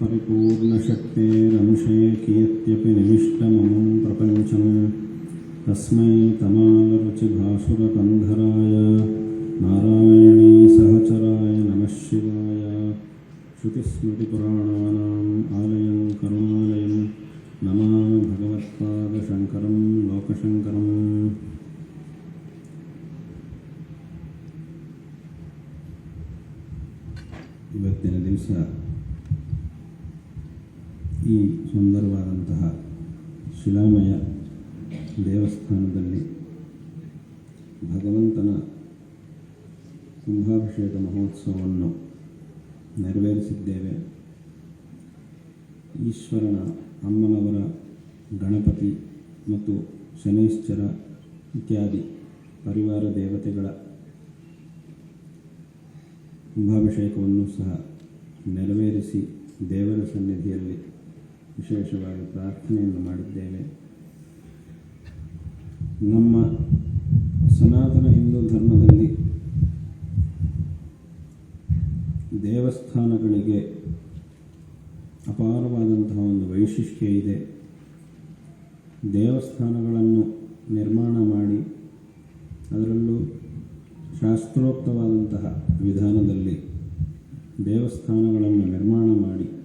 परिपूर्णशक्तेरंशे कियत्यपि निविष्टममुं प्रपञ्चं तस्मै तमालरुचिभासुरकन्धराय नारायणी सहचराय नमः शिवाय श्रुतिस्मृतिपुराणानाम् आलयं करुणालयं नमामि भगवत्पादशङ्करं लोकशङ्करम् ಇವತ್ತಿನ ದಿವಸ ಈ ಸುಂದರವಾದಂತಹ ಶಿಲಾಮಯ ದೇವಸ್ಥಾನದಲ್ಲಿ ಭಗವಂತನ ಕುಂಭಾಭಿಷೇಕ ಮಹೋತ್ಸವವನ್ನು ನೆರವೇರಿಸಿದ್ದೇವೆ. ಈಶ್ವರನ ಅಮ್ಮನವರ ಗಣಪತಿ ಮತ್ತು ಶನೈಶ್ಚರ ಇತ್ಯಾದಿ ಪರಿವಾರ ದೇವತೆಗಳ ಕುಂಭಾಭಿಷೇಕವನ್ನು ಸಹ ನೆರವೇರಿಸಿ ದೇವರ ಸನ್ನಿಧಿಯಲ್ಲಿ ವಿಶೇಷವಾಗಿ ಪ್ರಾರ್ಥನೆಯನ್ನು ಮಾಡಿದ್ದೇವೆ. ನಮ್ಮ ಸನಾತನ ಹಿಂದೂ ಧರ್ಮದಲ್ಲಿ ದೇವಸ್ಥಾನಗಳಿಗೆ ಅಪಾರವಾದಂತಹ ಒಂದು ವೈಶಿಷ್ಟ್ಯ ಇದೆ. ದೇವಸ್ಥಾನಗಳನ್ನು ನಿರ್ಮಾಣ ಮಾಡಿ ಅದರಲ್ಲೂ ಶಾಸ್ತ್ರೋಕ್ತವಾದಂತಹ ವಿಧಾನದಲ್ಲಿ ದೇವಸ್ಥಾನಗಳನ್ನು ನಿರ್ಮಾಣ ಮಾಡಿ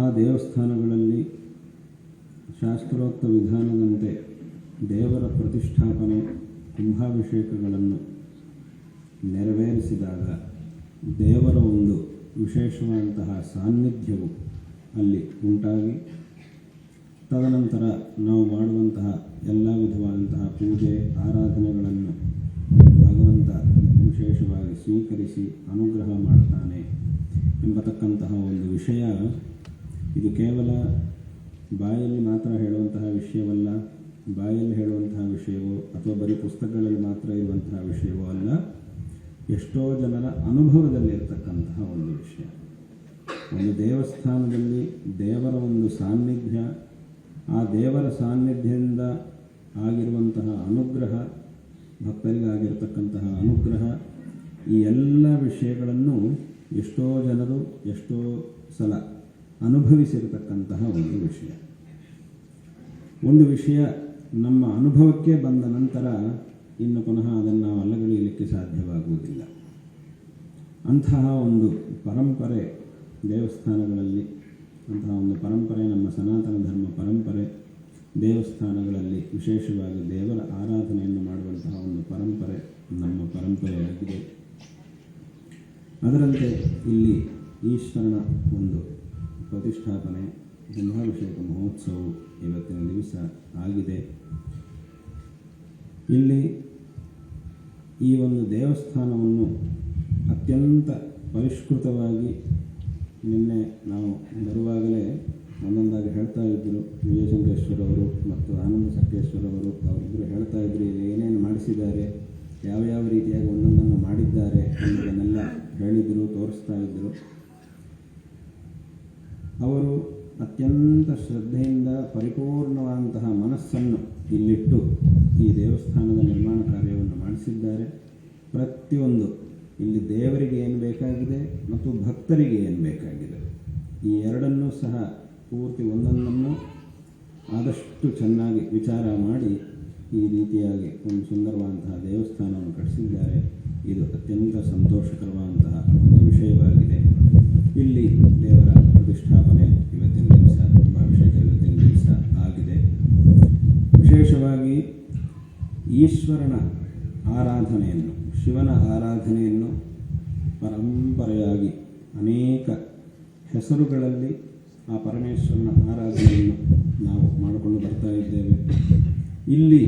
ಆ ದೇವಸ್ಥಾನಗಳಲ್ಲಿ ಶಾಸ್ತ್ರೋಕ್ತ ವಿಧಾನದಂತೆ ದೇವರ ಪ್ರತಿಷ್ಠಾಪನೆ, ಕುಂಭಾಭಿಷೇಕಗಳನ್ನು ನೆರವೇರಿಸಿದಾಗ ದೇವರ ಒಂದು ವಿಶೇಷವಾದಂತಹ ಸಾನ್ನಿಧ್ಯವು ಅಲ್ಲಿ ಉಂಟಾಗಿ, ತದನಂತರ ನಾವು ಮಾಡುವಂತಹ ಎಲ್ಲ ವಿಧವಾದಂತಹ ಪೂಜೆ, ಆರಾಧನೆಗಳನ್ನು ಭಗವಂತ ವಿಶೇಷವಾಗಿ ಸ್ವೀಕರಿಸಿ, ಅನುಗ್ರಹ ಮಾಡ್ತಾನೆ ಎಂಬತಕ್ಕಂತಹ ಒಂದು ವಿಷಯ ಇದು ಕೇವಲ ಬಾಯಲ್ಲಿ ಮಾತ್ರ ಹೇಳುವಂತಹ ವಿಷಯವಲ್ಲ, ಬಾಯಲ್ಲಿ ಹೇಳುವಂತಹ ವಿಷಯವೋ ಅಥವಾ ಬರೀ ಪುಸ್ತಕಗಳಲ್ಲಿ ಮಾತ್ರ ಇರುವಂತಹ ವಿಷಯವೋ ಅಲ್ಲ, ಎಷ್ಟೋ ಜನರ ಅನುಭವದಲ್ಲಿರ್ತಕ್ಕಂತಹ ಒಂದು ವಿಷಯ. ಒಂದು ದೇವಸ್ಥಾನದಲ್ಲಿ ದೇವರ ಒಂದು ಸಾನ್ನಿಧ್ಯ, ಆ ದೇವರ ಸಾನ್ನಿಧ್ಯದಿಂದ ಆಗಿರುವಂತಹ ಅನುಗ್ರಹ, ಭಕ್ತರಿಗಾಗಿರ್ತಕ್ಕಂತಹ ಅನುಗ್ರಹ, ಈ ಎಲ್ಲ ವಿಷಯಗಳನ್ನು ಎಷ್ಟೋ ಜನರು ಎಷ್ಟೋ ಸಲ ಅನುಭವಿಸಿರತಕ್ಕಂತಹ ಒಂದು ವಿಷಯ. ಒಂದು ವಿಷಯ ನಮ್ಮ ಅನುಭವಕ್ಕೆ ಬಂದ ನಂತರ ಇನ್ನು ಪುನಃ ಅದನ್ನು ನಾವು ಅಲ್ಲಗಳೆಯಲಿಕ್ಕೆ ಸಾಧ್ಯವಾಗುವುದಿಲ್ಲ. ಅಂತಹ ಒಂದು ಪರಂಪರೆ ದೇವಸ್ಥಾನಗಳಲ್ಲಿ, ಅಂತಹ ಒಂದು ಪರಂಪರೆ ನಮ್ಮ ಸನಾತನ ಧರ್ಮ ಪರಂಪರೆ ದೇವಸ್ಥಾನಗಳಲ್ಲಿ ವಿಶೇಷವಾಗಿ ದೇವರ ಆರಾಧನೆಯನ್ನು ಮಾಡುವಂತಹ ಒಂದು ಪರಂಪರೆ ನಮ್ಮ ಪರಂಪರೆಯಾಗಿದೆ. ಅದರಂತೆ ಇಲ್ಲಿ ಈಶ್ವರನ ಒಂದು ಪ್ರತಿಷ್ಠಾಪನೆ ಕುಂಭಾಭಿಷೇಕ ಮಹೋತ್ಸವವು ಇವತ್ತಿನ ದಿವಸ ಆಗಿದೆ. ಇಲ್ಲಿ ಈ ಒಂದು ದೇವಸ್ಥಾನವನ್ನು ಅತ್ಯಂತ ಪರಿಷ್ಕೃತವಾಗಿ ನಿನ್ನೆ ನಾವು ಬರುವಾಗಲೇ ಒಂದೊಂದಾಗಿ ಹೇಳ್ತಾ ಇದ್ದರು ವಿಜಯಶಂಕರೇಶ್ವರವರು ಮತ್ತು ಆನಂದ ಸಕ್ಕೇಶ್ವರವರು ಅವರಿಬ್ಬರು ಹೇಳ್ತಾ ಇದ್ದರು ಇಲ್ಲಿ ಏನೇನು ಮಾಡಿಸಿದ್ದಾರೆ, ಯಾವ ರೀತಿಯಾಗಿ ಒಂದೊಂದನ್ನು ಮಾಡಿದ್ದಾರೆ ಅನ್ನೋದನ್ನೆಲ್ಲ ಹೇಳಿದರು, ತೋರಿಸ್ತಾ ಇದ್ದರು ಅವರು ಅತ್ಯಂತ ಶ್ರದ್ಧೆಯಿಂದ ಪರಿಪೂರ್ಣವಾದಂತಹ ಮನಸ್ಸನ್ನು ಇಲ್ಲಿಟ್ಟು ಈ ದೇವಸ್ಥಾನದ ನಿರ್ಮಾಣ ಕಾರ್ಯವನ್ನು ಮಾಡಿಸಿದ್ದಾರೆ. ಪ್ರತಿಯೊಂದು ಇಲ್ಲಿ ದೇವರಿಗೆ ಏನು ಬೇಕಾಗಿದೆ ಮತ್ತು ಭಕ್ತರಿಗೆ ಏನು ಬೇಕಾಗಿದೆ. ಈ ಎರಡನ್ನೂ ಸಹ ಪೂರ್ತಿ ಒಂದೊಂದನ್ನು ಆದಷ್ಟು ಚೆನ್ನಾಗಿ ವಿಚಾರ ಮಾಡಿ ಈ ರೀತಿಯಾಗಿ ಒಂದು ಸುಂದರವಾದಂತಹ ದೇವಸ್ಥಾನವನ್ನು ಕಟ್ಟಿಸಿದ್ದಾರೆ. ಇದು ಅತ್ಯಂತ ಸಂತೋಷಕರವಾದಂತಹ ಒಂದು ವಿಷಯವಾಗಿದೆ ಇಲ್ಲಿ ದೇವರ ಪ್ರತಿಷ್ಠಾಪನೆ ಇವತ್ತಿನ ದಿವಸ ಕುಂಭಾಭಿಷೇಕ ಇವತ್ತಿನ ದಿವಸ ಆಗಿದೆ ವಿಶೇಷವಾಗಿ ಈಶ್ವರನ ಆರಾಧನೆಯನ್ನು, ಶಿವನ ಆರಾಧನೆಯನ್ನು ಪರಂಪರೆಯಾಗಿ ಅನೇಕ ಹೆಸರುಗಳಲ್ಲಿ ಆ ಪರಮೇಶ್ವರನ ಆರಾಧನೆಯನ್ನು ನಾವು ಮಾಡಿಕೊಂಡು ಬರ್ತಾ ಇದ್ದೇವೆ. ಇಲ್ಲಿ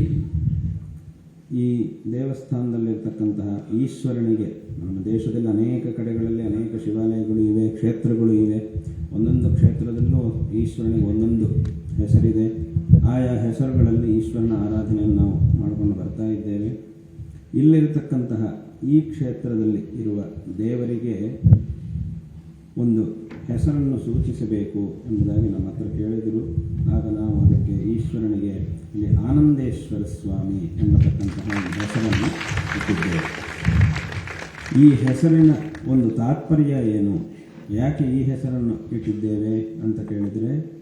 ಈ ದೇವಸ್ಥಾನದಲ್ಲಿರ್ತಕ್ಕಂತಹ ಈಶ್ವರನಿಗೆ, ನಮ್ಮ ದೇಶದಲ್ಲಿ ಅನೇಕ ಕಡೆಗಳಲ್ಲಿ ಅನೇಕ ಶಿವಾಲಯಗಳು ಇವೆ, ಕ್ಷೇತ್ರಗಳು ಇವೆ. ಒಂದೊಂದು ಕ್ಷೇತ್ರದಲ್ಲೂ ಈಶ್ವರನಿಗೆ ಒಂದೊಂದು ಹೆಸರಿದೆ. ಆಯಾ ಹೆಸರುಗಳಲ್ಲಿ ಈಶ್ವರನ ಆರಾಧನೆಯನ್ನು ನಾವು ಮಾಡಿಕೊಂಡು ಬರ್ತಾ ಇದ್ದೇವೆ. ಇಲ್ಲಿರತಕ್ಕಂತಹ ಈ ಕ್ಷೇತ್ರದಲ್ಲಿ ಇರುವ ದೇವರಿಗೆ ಒಂದು ಹೆಸರನ್ನು ಸೂಚಿಸಬೇಕು ಎಂಬುದಾಗಿ ನಮ್ಮ ಹತ್ರ ಕೇಳಿದರು. ಆಗ ನಾವು ಅದಕ್ಕೆ ಈಶ್ವರನಿಗೆ ಇಲ್ಲಿ ಆನಂದೇಶ್ವರ ಸ್ವಾಮಿ ಎಂಬತಕ್ಕಂತಹ ಒಂದು ಹೆಸರನ್ನು ಇಟ್ಟಿದ್ದೇವೆ. ಈ ಹೆಸರಿನ ಒಂದು ತಾತ್ಪರ್ಯ ಏನು? ಯಾಕೆ ಈ ಹೆಸರನ್ನು ಇಟ್ಟಿದ್ದೇವೆ ಅಂತ ಕೇಳಿದರೆ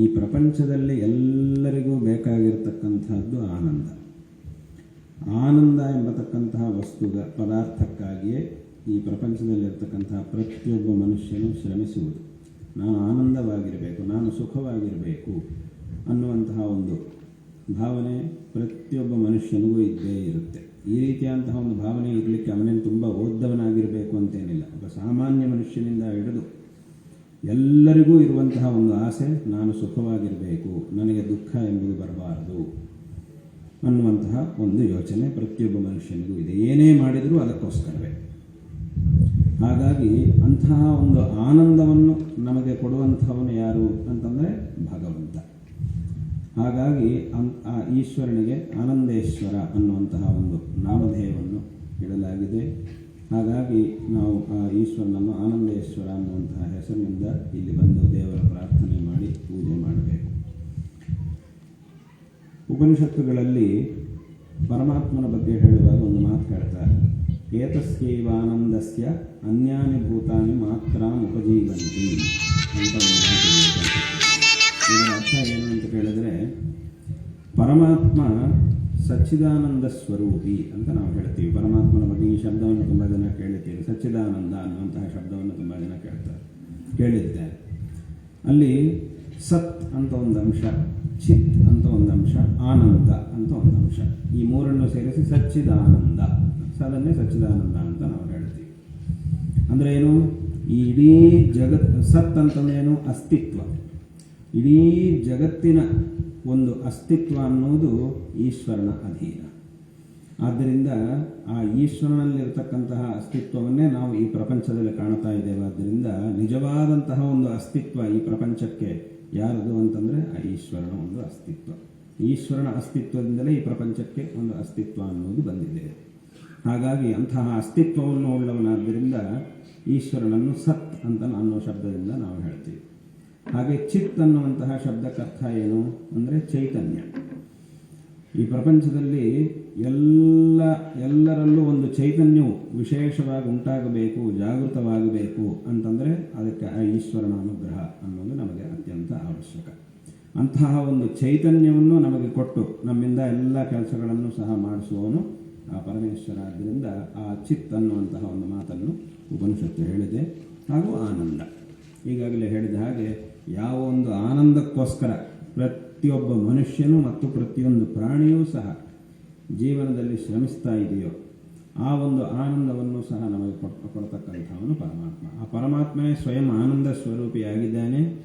ಈ ಪ್ರಪಂಚದಲ್ಲಿ ಎಲ್ಲರಿಗೂ ಬೇಕಾಗಿರತಕ್ಕಂಥದ್ದು ಆನಂದ. ಆನಂದ ಎಂಬತಕ್ಕಂತಹ ವಸ್ತುಗ ಪದಾರ್ಥಕ್ಕಾಗಿಯೇ ಈ ಪ್ರಪಂಚದಲ್ಲಿರ್ತಕ್ಕಂತಹ ಪ್ರತಿಯೊಬ್ಬ ಮನುಷ್ಯನು ಶ್ರಮಿಸುವುದು. ನಾನು ಆನಂದವಾಗಿರಬೇಕು, ನಾನು ಸುಖವಾಗಿರಬೇಕು ಅನ್ನುವಂತಹ ಒಂದು ಭಾವನೆ ಪ್ರತಿಯೊಬ್ಬ ಮನುಷ್ಯನಿಗೂ ಇದ್ದೇ ಇರುತ್ತೆ. ಈ ರೀತಿಯಾದಂತಹ ಒಂದು ಭಾವನೆ ಇರಲಿಕ್ಕೆ ಅವನೇನು ತುಂಬ ಓದ್ದವನಾಗಿರಬೇಕು ಅಂತೇನಿಲ್ಲ. ಒಬ್ಬ ಸಾಮಾನ್ಯ ಮನುಷ್ಯನಿಂದ ಹಿಡಿದು ಎಲ್ಲರಿಗೂ ಇರುವಂತಹ ಒಂದು ಆಸೆ, ನಾನು ಸುಖವಾಗಿರಬೇಕು, ನನಗೆ ದುಃಖ ಎಂಬುದು ಬರಬಾರದು ಅನ್ನುವಂತಹ ಒಂದು ಯೋಚನೆ ಪ್ರತಿಯೊಬ್ಬ ಮನುಷ್ಯನಿಗೂ ಇದೆ. ಏನೇ ಮಾಡಿದರೂ ಅದಕ್ಕೋಸ್ಕರವೇ. ಹಾಗಾಗಿ ಅಂತಹ ಒಂದು ಆನಂದವನ್ನು ನಮಗೆ ಕೊಡುವಂಥವನು ಯಾರು ಅಂತಂದರೆ ಭಗವಂತ. ಹಾಗಾಗಿ ಅನ್- ಆ ಈಶ್ವರನಿಗೆ ಆನಂದೇಶ್ವರ ಅನ್ನುವಂತಹ ಒಂದು ನಾಮಧೇಯವನ್ನು ಇಡಲಾಗಿದೆ. ಹಾಗಾಗಿ ನಾವು, ಆ, ಈಶ್ವರನನ್ನು ಆನಂದೇಶ್ವರ ಅನ್ನುವಂತಹ ಹೆಸರಿನಿಂದ ಇಲ್ಲಿ ಬಂದು ದೇವರ ಪ್ರಾರ್ಥನೆ ಮಾಡಿ ಪೂಜೆ ಮಾಡಬೇಕು. ಉಪನಿಷತ್ತುಗಳಲ್ಲಿ ಪರಮಾತ್ಮನ ಬಗ್ಗೆ ಹೇಳುವಾಗ ಒಂದು ಮಾತು ಹೇಳ್ತಾರೆ. ಏತಸ್ಯೈವಾನಂದಸ್ಯ ಅನ್ಯಾನಿ ಭೂತಾನಿ ಮಾತ್ರ ಉಪಜೀವಂತಿ ಅಂತ ಒಂದು ಮಾತು ಇದರ ಅರ್ಥ ಏನು ಅಂತ ಕೇಳಿದರೆ, ಪರಮಾತ್ಮ ಸಚ್ಚಿದಾನಂದ ಸ್ವರೂಪಿ ಅಂತ ನಾವು ಹೇಳ್ತೀವಿ. ಪರಮಾತ್ಮನ ಬಗ್ಗೆ ಈ ಶಬ್ದವನ್ನು ತುಂಬ ಜನ ಕೇಳಿದ್ದೀವಿ ಸಚ್ಚಿದಾನಂದ ಅನ್ನುವಂತಹ ಶಬ್ದವನ್ನು ತುಂಬ ಜನ ಕೇಳ್ತಾರೆ. ಕೇಳಿದ್ದೆ. ಅಲ್ಲಿ ಸತ್ ಅಂತ ಒಂದು ಅಂಶ, ಚಿತ್ ಅಂತ ಒಂದು ಅಂಶ, ಆನಂದ ಅಂತ ಒಂದು ಅಂಶ. ಈ ಮೂರನ್ನು ಸೇರಿಸಿ ಸಚ್ಚಿದಾನಂದ. ಅದನ್ನೇ ಸಚ್ಚಿದಾನಂದ ಅಂತ ನಾವು ಹೇಳ್ತೀವಿ. ಅಂದರೆ ಏನು? ಈ ಇಡೀ ಜಗತ್, ಸತ್ ಅಂತಂದ್ರೇನು ಅಸ್ತಿತ್ವ. ಇಡೀ ಜಗತ್ತಿನ ಒಂದು ಅಸ್ತಿತ್ವ ಅನ್ನೋದು ಈಶ್ವರನ ಅಧೀನ. ಆದ್ದರಿಂದ ಆ ಈಶ್ವರನಲ್ಲಿರ್ತಕ್ಕಂತಹ ಅಸ್ತಿತ್ವವನ್ನೇ ನಾವು ಈ ಪ್ರಪಂಚದಲ್ಲಿ ಕಾಣ್ತಾ ಇದ್ದೇವೆ. ಆದ್ದರಿಂದ ನಿಜವಾದಂತಹ ಒಂದು ಅಸ್ತಿತ್ವ ಈ ಪ್ರಪಂಚಕ್ಕೆ ಯಾರದು ಅಂತಂದರೆ ಆ ಈಶ್ವರನ ಒಂದು ಅಸ್ತಿತ್ವ. ಈಶ್ವರನ ಅಸ್ತಿತ್ವದಿಂದಲೇ ಈ ಪ್ರಪಂಚಕ್ಕೆ ಒಂದು ಅಸ್ತಿತ್ವ ಅನ್ನೋದು ಬಂದಿದೆ. ಹಾಗಾಗಿ ಅಂತಹ ಅಸ್ತಿತ್ವವನ್ನು ಉಳ್ಳವನಾದ್ದರಿಂದ ಈಶ್ವರನನ್ನು ಸತ್ ಅಂತ ಅನ್ನೋ ಶಬ್ದದಿಂದ ನಾವು ಹೇಳ್ತೀವಿ. ಹಾಗೆ ಚಿತ್ ಅನ್ನುವಂತಹ ಶಬ್ದಕ್ಕರ್ಥ ಏನು ಅಂದರೆ ಚೈತನ್ಯ. ಈ ಪ್ರಪಂಚದಲ್ಲಿ ಎಲ್ಲ, ಎಲ್ಲರಲ್ಲೂ ಒಂದು ಚೈತನ್ಯವು ವಿಶೇಷವಾಗಿ ಉಂಟಾಗಬೇಕು, ಜಾಗೃತವಾಗಬೇಕು ಅಂತಂದರೆ ಅದಕ್ಕೆ ಆ ಈಶ್ವರನ ಅನುಗ್ರಹ ಅನ್ನೋದು ನಮಗೆ ಅತ್ಯಂತ ಅವಶ್ಯಕ. ಅಂತಹ ಒಂದು ಚೈತನ್ಯವನ್ನು ನಮಗೆ ಕೊಟ್ಟು ನಮ್ಮಿಂದ ಎಲ್ಲ ಕೆಲಸಗಳನ್ನು ಸಹ ಮಾಡಿಸುವವನು ಆ ಪರಮೇಶ್ವರ ಆದ್ದರಿಂದ ಆ ಚಿತ್ ಅನ್ನುವಂತಹ ಒಂದು ಮಾತನ್ನು ಉಪನಿಷತ್ತು ಹೇಳಿದೆ. ಹಾಗೂ ಆನಂದ. ಈಗಾಗಲೇ ಹೇಳಿದ ಹಾಗೆ ಯಾವ ಒಂದು ಆನಂದಕ್ಕೋಸ್ಕರ ಪ್ರತಿಯೊಬ್ಬ ಮನುಷ್ಯನು ಮತ್ತು ಪ್ರತಿಯೊಂದು ಪ್ರಾಣಿಯೂ ಸಹ ಜೀವನದಲ್ಲಿ ಶ್ರಮಿಸ್ತಾ ಇದೆಯೋ, ಆ ಒಂದು ಆನಂದವನ್ನು ಸಹ ನಮಗೆ ಕೊಟ್ಟು ಕೊಡ್ತಕ್ಕಂಥವನು ಪರಮಾತ್ಮ. ಆ ಪರಮಾತ್ಮನೇ ಸ್ವಯಂ ಆನಂದ ಸ್ವರೂಪಿಯಾಗಿದ್ದಾನೆ.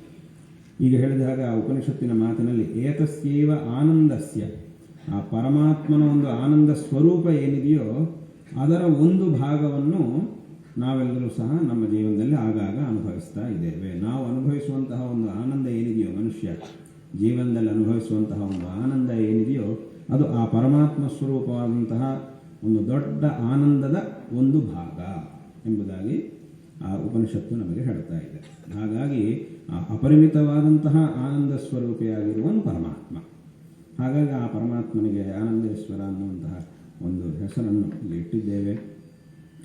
ಈಗ ಹೇಳಿದ ಹಾಗೆ ಆ ಉಪನಿಷತ್ತಿನ ಮಾತಿನಲ್ಲಿ ಏತಸ್ಯೇವ ಆನಂದಸ್ಯ. ಆ ಪರಮಾತ್ಮನ ಒಂದು ಆನಂದ ಸ್ವರೂಪ ಏನಿದೆಯೋ ಅದರ ಒಂದು ಭಾಗವನ್ನು ನಾವೆಲ್ಲರೂ ಸಹ ನಮ್ಮ ಜೀವನದಲ್ಲಿ ಆಗಾಗ ಅನುಭವಿಸ್ತಾ ಇದ್ದೇವೆ. ನಾವು ಅನುಭವಿಸುವಂತಹ ಒಂದು ಆನಂದ ಏನಿದೆಯೋ ಮನುಷ್ಯ, ಜೀವನದಲ್ಲಿ ಅನುಭವಿಸುವಂತಹ ಒಂದು ಆನಂದ ಏನಿದೆಯೋ ಅದು ಆ ಪರಮಾತ್ಮ ಸ್ವರೂಪವಾದಂತಹ ಒಂದು ದೊಡ್ಡ ಆನಂದದ ಒಂದು ಭಾಗ ಎಂಬುದಾಗಿ ಆ ಉಪನಿಷತ್ತು ನಮಗೆ ಹೇಳ್ತಾ ಇದೆ. ಹಾಗಾಗಿ ಆ ಅಪರಿಮಿತವಾದಂತಹ ಆನಂದ ಸ್ವರೂಪಿಯಾಗಿರುವನು ಪರಮಾತ್ಮ. ಹಾಗಾಗಿ ಆ ಪರಮಾತ್ಮನಿಗೆ ಆನಂದೇಶ್ವರ ಅನ್ನುವಂತಹ ಒಂದು ಹೆಸರನ್ನು ಇಲ್ಲಿ ಇಟ್ಟಿದ್ದೇವೆ.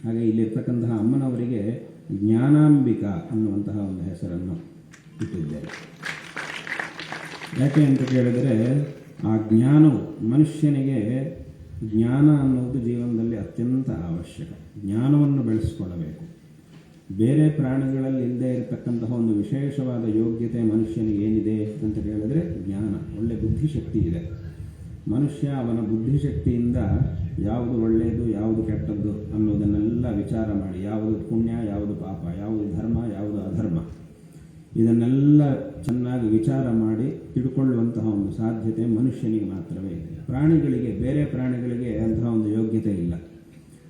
ಹಾಗೆ ಇಲ್ಲಿರ್ತಕ್ಕಂತಹ ಅಮ್ಮನವರಿಗೆ ಜ್ಞಾನಾಂಬಿಕಾ ಅನ್ನುವಂತಹ ಒಂದು ಹೆಸರನ್ನು ಇಟ್ಟಿದ್ದೇವೆ ಯಾಕೆ ಅಂತ ಕೇಳಿದರೆ, ಆ ಜ್ಞಾನವು ಮನುಷ್ಯನಿಗೆ ಜ್ಞಾನ ಅನ್ನೋದು ಜೀವನದಲ್ಲಿ ಅತ್ಯಂತ ಅವಶ್ಯಕ. ಜ್ಞಾನವನ್ನು ಬೆಳೆಸಿಕೊಳ್ಳಬೇಕು. ಬೇರೆ ಪ್ರಾಣಿಗಳಲ್ಲಿ ಇಲ್ಲದೆ ಇರತಕ್ಕಂತಹ ಒಂದು ವಿಶೇಷವಾದ ಯೋಗ್ಯತೆ ಮನುಷ್ಯನಿಗೆ ಏನಿದೆ ಅಂತ ಕೇಳಿದರೆ, ಜ್ಞಾನ, ಒಳ್ಳೆ ಬುದ್ಧಿಶಕ್ತಿ ಇದೆ. ಮನುಷ್ಯ ಅವನ ಬುದ್ಧಿಶಕ್ತಿಯಿಂದ ಯಾವುದು ಒಳ್ಳೆಯದು, ಯಾವುದು ಕೆಟ್ಟದ್ದು ಅನ್ನೋದನ್ನೆಲ್ಲ ವಿಚಾರ ಮಾಡಿ, ಯಾವುದು ಪುಣ್ಯ, ಯಾವುದು ಪಾಪ, ಯಾವುದು ಧರ್ಮ, ಯಾವುದು ಅಧರ್ಮ. ಇದನ್ನೆಲ್ಲ ಚೆನ್ನಾಗಿ ವಿಚಾರ ಮಾಡಿ ತಿಳ್ಕೊಳ್ಳುವಂತಹ ಒಂದು ಸಾಧ್ಯತೆ ಮನುಷ್ಯನಿಗೆ ಮಾತ್ರವೇ ಇದೆ. ಪ್ರಾಣಿಗಳಿಗೆ, ಬೇರೆ ಪ್ರಾಣಿಗಳಿಗೆ ಅಂತಹ ಒಂದು ಯೋಗ್ಯತೆ ಇಲ್ಲ.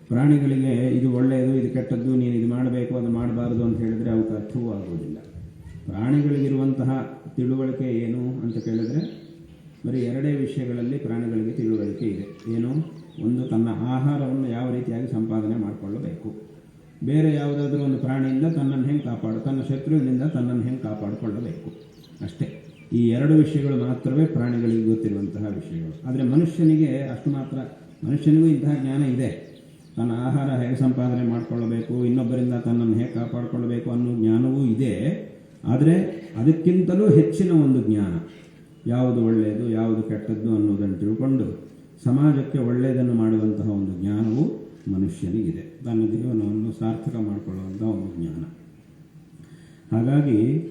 ಪ್ರಾಣಿಗಳಿಗೆ ಇದು ಒಳ್ಳೆಯದು, ಇದು ಕೆಟ್ಟದ್ದು, ನೀನು ಇದು ಮಾಡಬೇಕು, ಅದು ಮಾಡಬಾರದು ಅಂತ ಹೇಳಿದರೆ ಅವಕ್ಕೆ ಅರ್ಥವೂ ಆಗುವುದಿಲ್ಲ. ಪ್ರಾಣಿಗಳಿಗಿರುವಂತಹ ತಿಳುವಳಿಕೆ ಏನು ಅಂತ ಕೇಳಿದರೆ ಬರೀ ಎರಡೇ ವಿಷಯಗಳಲ್ಲಿ ಪ್ರಾಣಿಗಳಿಗೆ ತಿಳುವಳಿಕೆ ಇದೆ. ಏನು? ಒಂದು ತನ್ನ ಆಹಾರವನ್ನು ಯಾವ ರೀತಿಯಾಗಿ ಸಂಪಾದನೆ ಮಾಡಿಕೊಳ್ಳಬೇಕು. ಬೇರೆ ಯಾವುದಾದ್ರೂ ಒಂದು ಪ್ರಾಣಿಯಿಂದ ತನ್ನನ್ನು ಹೆಂಗೆ ಕಾಪಾಡು, ತನ್ನ ಶತ್ರುವಿನಿಂದ ತನ್ನನ್ನು ಹೆಂಗೆ ಕಾಪಾಡಿಕೊಳ್ಳಬೇಕು. ಅಷ್ಟೇ. ಈ ಎರಡು ವಿಷಯಗಳು ಮಾತ್ರವೇ ಪ್ರಾಣಿಗಳಿಗೆ ಗೊತ್ತಿರುವಂತಹ ವಿಷಯಗಳು. ಆದರೆ ಮನುಷ್ಯನಿಗೆ ಅಷ್ಟು ಮಾತ್ರ, ಮನುಷ್ಯನಿಗೂ ಇಂತಹ ಜ್ಞಾನ ಇದೆ. ತನ್ನ ಆಹಾರ ಹೇಗೆ ಸಂಪಾದನೆ ಮಾಡಿಕೊಳ್ಳಬೇಕು, ಇನ್ನೊಬ್ಬರಿಂದ ತನ್ನನ್ನು ಹೇಗೆ ಕಾಪಾಡಿಕೊಳ್ಳಬೇಕು ಅನ್ನೋ ಜ್ಞಾನವೂ ಇದೆ. ಆದರೆ ಅದಕ್ಕಿಂತಲೂ ಹೆಚ್ಚಿನ ಒಂದು ಜ್ಞಾನ ಯಾವುದು ಒಳ್ಳೆಯದು, ಯಾವುದು ಕೆಟ್ಟದ್ದು ಅನ್ನೋದನ್ನು ತಿಳ್ಕೊಂಡು ಸಮಾಜಕ್ಕೆ ಒಳ್ಳೆಯದನ್ನು ಮಾಡುವಂತಹ ಒಂದು ಜ್ಞಾನವು ಮನುಷ್ಯನಿಗಿದೆ. ತನ್ನ ಜೀವನವನ್ನು ಸಾರ್ಥಕ ಮಾಡಿಕೊಳ್ಳುವಂತಹ ಒಂದು ಜ್ಞಾನ. ಹಾಗಾಗಿ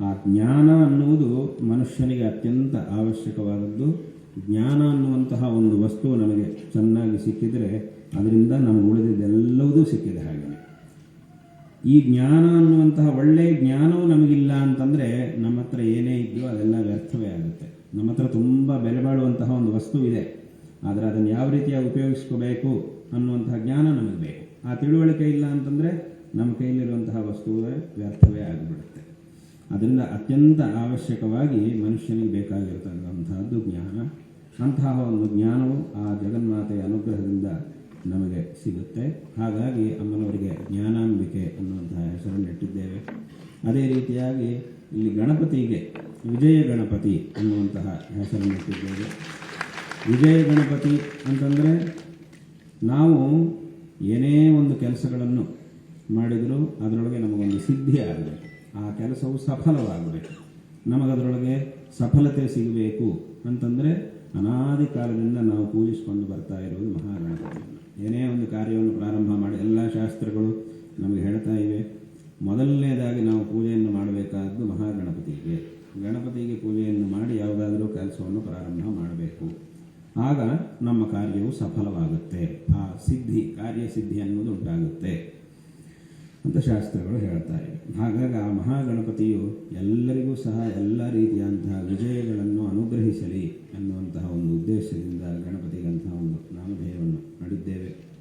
ಆ ಜ್ಞಾನ ಅನ್ನುವುದು ಮನುಷ್ಯನಿಗೆ ಅತ್ಯಂತ ಅವಶ್ಯಕವಾದದ್ದು. ಜ್ಞಾನ ಅನ್ನುವಂತಹ ಒಂದು ವಸ್ತು ನಮಗೆ ಚೆನ್ನಾಗಿ ಸಿಕ್ಕಿದರೆ ಅದರಿಂದ ನಮಗೆ ಉಳಿದಿದ್ದೆಲ್ಲವೂ ಸಿಕ್ಕಿದೆ ಹಾಗೆ ಈ ಜ್ಞಾನ ಅನ್ನುವಂತಹ ಒಳ್ಳೆಯ ಜ್ಞಾನವು ನಮಗಿಲ್ಲ ಅಂತಂದರೆ ನಮ್ಮ ಹತ್ರ ಏನೇ ಇದೆಯೋ ಅದೆಲ್ಲ ವ್ಯರ್ಥವೇ ಆಗುತ್ತೆ. ನಮ್ಮ ಹತ್ರ ತುಂಬ ಬೆಲೆ ಬಾಳುವಂತಹ ಒಂದು ವಸ್ತು ಇದೆ. ಆದರೆ ಅದನ್ನು ಯಾವ ರೀತಿಯಾಗಿ ಉಪಯೋಗಿಸ್ಕೋಬೇಕು ಅನ್ನುವಂತಹ ಜ್ಞಾನ ನಮಗೆ ಬೇಕು. ಆ ತಿಳುವಳಿಕೆ ಇಲ್ಲ ಅಂತಂದರೆ ನಮ್ಮ ಕೈಯಲ್ಲಿರುವಂತಹ ವಸ್ತುವೇ ವ್ಯರ್ಥವೇ ಆಗಿಬಿಡುತ್ತೆ. ಅದರಿಂದ ಅತ್ಯಂತ ಅವಶ್ಯಕವಾಗಿ ಮನುಷ್ಯನಿಗೆ ಬೇಕಾಗಿರತಕ್ಕಂಥದ್ದು ಜ್ಞಾನ. ಅಂತಹ ಒಂದು ಜ್ಞಾನವು ಆ ಜಗನ್ಮಾತೆಯ ಅನುಗ್ರಹದಿಂದ ನಮಗೆ ಸಿಗುತ್ತೆ. ಹಾಗಾಗಿ ಅಮ್ಮನವರಿಗೆ ಜ್ಞಾನಾಂಬಿಕೆ ಅನ್ನುವಂತಹ ಹೆಸರನ್ನು ಇಟ್ಟಿದ್ದೇವೆ. ಅದೇ ರೀತಿಯಾಗಿ ಇಲ್ಲಿ ಗಣಪತಿಗೆ ವಿಜಯ ಗಣಪತಿ ಅನ್ನುವಂತಹ ಹೆಸರನ್ನು ಇಟ್ಟಿದ್ದೇವೆ. ವಿಜಯ ಗಣಪತಿ ಅಂತಂದರೆ ನಾವು ಏನೇ ಒಂದು ಕೆಲಸಗಳನ್ನು ಮಾಡಿದರೂ ಅದರೊಳಗೆ ನಮಗೊಂದು ಸಿದ್ಧಿ ಆಗಬೇಕು ಆ ಕೆಲಸವು ಸಫಲವಾಗಬೇಕು. ನಮಗದರೊಳಗೆ ಸಫಲತೆ ಸಿಗಬೇಕು ಅಂತಂದರೆ ಅನಾದಿ ಕಾಲದಿಂದ ನಾವು ಪೂಜಿಸಿಕೊಂಡು ಬರ್ತಾ ಇರುವುದು ಮಹಾಗಣಪತಿಯನ್ನು ಏನೇ ಒಂದು ಕಾರ್ಯವನ್ನು ಪ್ರಾರಂಭ ಮಾಡಿ ಎಲ್ಲ ಶಾಸ್ತ್ರಗಳು ನಮಗೆ ಹೇಳ್ತಾ ಇವೆ. ಮೊದಲನೇದಾಗಿ ನಾವು ಪೂಜೆಯನ್ನು ಮಾಡಬೇಕಾದ್ದು ಮಹಾಗಣಪತಿಗೆ. ಗಣಪತಿಗೆ ಪೂಜೆಯನ್ನು ಮಾಡಿ ಯಾವುದಾದರೂ ಕೆಲಸವನ್ನು ಪ್ರಾರಂಭ ಮಾಡಬೇಕು. ಆಗ ನಮ್ಮ ಕಾರ್ಯವು ಸಫಲವಾಗುತ್ತೆ. ಆ ಸಿದ್ಧಿ, ಕಾರ್ಯಸಿದ್ಧಿ ಅನ್ನೋದು ಉಂಟಾಗುತ್ತೆ ಅಂತ ಶಾಸ್ತ್ರಗಳು ಹೇಳ್ತಾರೆ. ಹಾಗಾಗಿ ಆ ಮಹಾಗಣಪತಿಯು ಎಲ್ಲರಿಗೂ ಸಹ ಎಲ್ಲ ರೀತಿಯಂತಹ ವಿಜಯಗಳನ್ನು ಅನುಗ್ರಹಿಸಲಿ ಅನ್ನುವಂತಹ ಒಂದು ಉದ್ದೇಶದಿಂದ ಗಣಪತಿಗಂತಹ ಒಂದು ನಾಮಧೇಯವನ್ನು ಮಾಡಿದ್ದೇವೆ.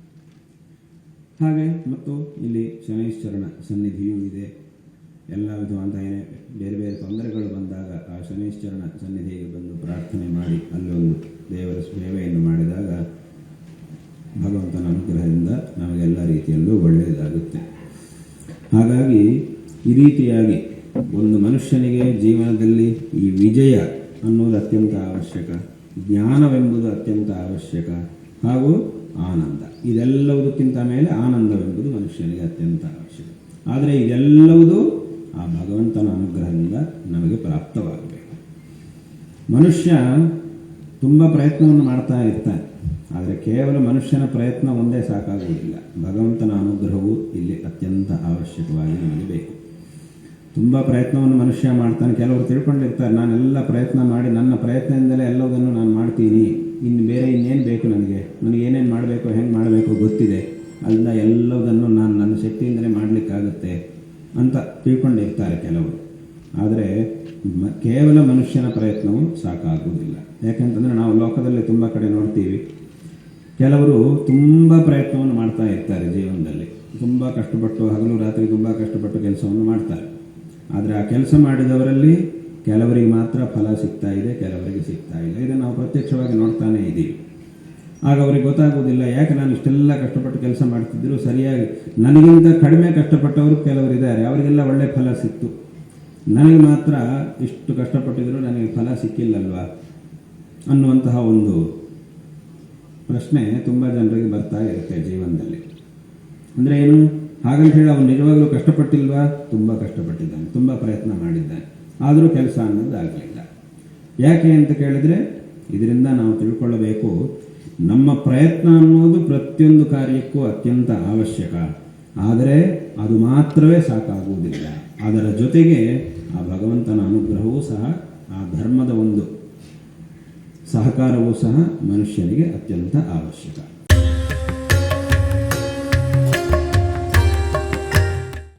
ಹಾಗೆ ಮತ್ತು ಇಲ್ಲಿ ಶನೈಶ್ವರನ ಸನ್ನಿಧಿಯೂ ಇದೆ. ಎಲ್ಲ ವಿಧವಾದಂತಹ ಏನೇ ಬೇರೆ ಬೇರೆ ತೊಂದರೆಗಳು ಬಂದಾಗ ಆ ಶನೈಶ್ವರನ ಸನ್ನಿಧಿಗೆ ಬಂದು ಪ್ರಾರ್ಥನೆ ಮಾಡಿ ಅಲ್ಲೊಂದು ದೇವರ ಸೇವೆಯನ್ನು ಮಾಡಿದಾಗ ಭಗವಂತನ ಅನುಗ್ರಹದಿಂದ ನಮಗೆಲ್ಲ ರೀತಿಯಲ್ಲೂ ಒಳ್ಳೆಯದಾಗುತ್ತೆ. ಹಾಗಾಗಿ ಈ ರೀತಿಯಾಗಿ ಒಂದು ಮನುಷ್ಯನಿಗೆ ಜೀವನದಲ್ಲಿ ಈ ವಿಜಯ ಅನ್ನೋದು ಅತ್ಯಂತ ಅವಶ್ಯಕ, ಜ್ಞಾನವೆಂಬುದು ಅತ್ಯಂತ ಅವಶ್ಯಕ ಹಾಗೂ ಆನಂದ. ಇದೆಲ್ಲವುದಕ್ಕಿಂತ ಮೇಲೆ ಆನಂದವೆಂಬುದು ಮನುಷ್ಯನಿಗೆ ಅತ್ಯಂತ ಅವಶ್ಯಕ. ಆದರೆ ಇದೆಲ್ಲವುದು ಆ ಭಗವಂತನ ಅನುಗ್ರಹದಿಂದ ನಮಗೆ ಪ್ರಾಪ್ತವಾಗಬೇಕು. ಮನುಷ್ಯ ತುಂಬ ಪ್ರಯತ್ನವನ್ನು ಮಾಡ್ತಾ ಇರ್ತಾನೆ. ಆದರೆ ಕೇವಲ ಮನುಷ್ಯನ ಪ್ರಯತ್ನ ಒಂದೇ ಸಾಕಾಗುವುದಿಲ್ಲ. ಭಗವಂತನ ಅನುಗ್ರಹವು ಇಲ್ಲಿ ಅತ್ಯಂತ ಅವಶ್ಯಕವಾಗಿ ನಮಗೆ ಬೇಕು. ತುಂಬ ಪ್ರಯತ್ನವನ್ನು ಮನುಷ್ಯ ಮಾಡ್ತಾನೆ. ಕೆಲವರು ತಿಳ್ಕೊಂಡಿರ್ತಾರೆ, ನಾನೆಲ್ಲ ಪ್ರಯತ್ನ ಮಾಡಿ ನನ್ನ ಪ್ರಯತ್ನದಿಂದಲೇ ಎಲ್ಲದನ್ನು ನಾನು ಮಾಡ್ತೀನಿ. ಇನ್ನು ಬೇರೆ ಇನ್ನೇನು ಬೇಕು ನನಗೆ? ನನಗೆ ಏನೇನು ಮಾಡಬೇಕು, ಹೆಂಗೆ ಮಾಡಬೇಕು ಗೊತ್ತಿದೆ. ಅಲ್ಲ ಎಲ್ಲದನ್ನು ನಾನು ನನ್ನ ಶಕ್ತಿಯಿಂದಲೇ ಮಾಡಲಿಕ್ಕಾಗುತ್ತೆ ಅಂತ ತಿಳ್ಕೊಂಡಿರ್ತಾರೆ ಕೆಲವರು. ಆದರೆ ಕೇವಲ ಮನುಷ್ಯನ ಪ್ರಯತ್ನವು ಸಾಕಾಗುವುದಿಲ್ಲ. ಯಾಕೆಂತಂದರೆ ನಾವು ಲೋಕದಲ್ಲಿ ತುಂಬ ಕಡೆ ನೋಡ್ತೀವಿ. ಕೆಲವರು ತುಂಬ ಪ್ರಯತ್ನವನ್ನು ಮಾಡ್ತಾ ಇರ್ತಾರೆ ಜೀವನದಲ್ಲಿ. ತುಂಬ ಕಷ್ಟಪಟ್ಟು ಹಗಲು ರಾತ್ರಿ ತುಂಬ ಕಷ್ಟಪಟ್ಟು ಕೆಲಸವನ್ನು ಮಾಡ್ತಾರೆ. ಆದರೆ ಆ ಕೆಲಸ ಮಾಡಿದವರಲ್ಲಿ ಕೆಲವರಿಗೆ ಮಾತ್ರ ಫಲ ಸಿಗ್ತಾ ಇದೆ, ಕೆಲವರಿಗೆ ಸಿಗ್ತಾ ಇಲ್ಲ. ಇದನ್ನು ನಾವು ಪ್ರತ್ಯಕ್ಷವಾಗಿ ನೋಡ್ತಾನೇ ಇದ್ದೀವಿ. ಆಗ ಅವರಿಗೆ ಗೊತ್ತಾಗುವುದಿಲ್ಲ, ಯಾಕೆ ನಾನು ಇಷ್ಟೆಲ್ಲ ಕಷ್ಟಪಟ್ಟು ಕೆಲಸ ಮಾಡ್ತಿದ್ರು ಸರಿಯಾಗಿ ನನಗಿಂತ ಕಡಿಮೆ ಕಷ್ಟಪಟ್ಟವರು ಕೆಲವರು ಇದ್ದಾರೆ ಅವರಿಗೆಲ್ಲ ಒಳ್ಳೆ ಫಲ ಸಿಕ್ತು. ನನಗೆ ಮಾತ್ರ ಇಷ್ಟು ಕಷ್ಟಪಟ್ಟಿದ್ರು ನನಗೆ ಫಲ ಸಿಕ್ಕಿಲ್ಲಲ್ವಾ? ಅನ್ನುವಂತಹ ಒಂದು ಪ್ರಶ್ನೆ ತುಂಬ ಜನರಿಗೆ ಬರ್ತಾ ಇರುತ್ತೆ ಜೀವನದಲ್ಲಿ. ಅಂದರೆ ಏನು? ಹಾಗಂತ ಹೇಳಿ ಅವನು ನಿಜವಾಗ್ಲೂ ಕಷ್ಟಪಟ್ಟಿಲ್ವಾ? ತುಂಬ ಕಷ್ಟಪಟ್ಟಿದ್ದಾನೆ, ತುಂಬ ಪ್ರಯತ್ನ ಮಾಡಿದ್ದಾನೆ. ಆದರೂ ಕೆಲಸ ಅನ್ನೋದು ಆಗಲಿಲ್ಲ ಯಾಕೆ ಅಂತ ಕೇಳಿದರೆ, ಇದರಿಂದ ನಾವು ತಿಳ್ಕೊಳ್ಳಬೇಕು, ನಮ್ಮ ಪ್ರಯತ್ನ ಅನ್ನೋದು ಪ್ರತಿಯೊಂದು ಕಾರ್ಯಕ್ಕೂ ಅತ್ಯಂತ ಅವಶ್ಯಕ. ಆದರೆ ಅದು ಮಾತ್ರವೇ ಸಾಕಾಗುವುದಿಲ್ಲ. ಅದರ ಜೊತೆಗೆ ಆ ಭಗವಂತನ ಅನುಗ್ರಹವೂ ಸಹ ಆ ಧರ್ಮದ ಒಂದು ಸಹಕಾರವೂ ಸಹ ಮನುಷ್ಯನಿಗೆ ಅತ್ಯಂತ ಅವಶ್ಯಕ.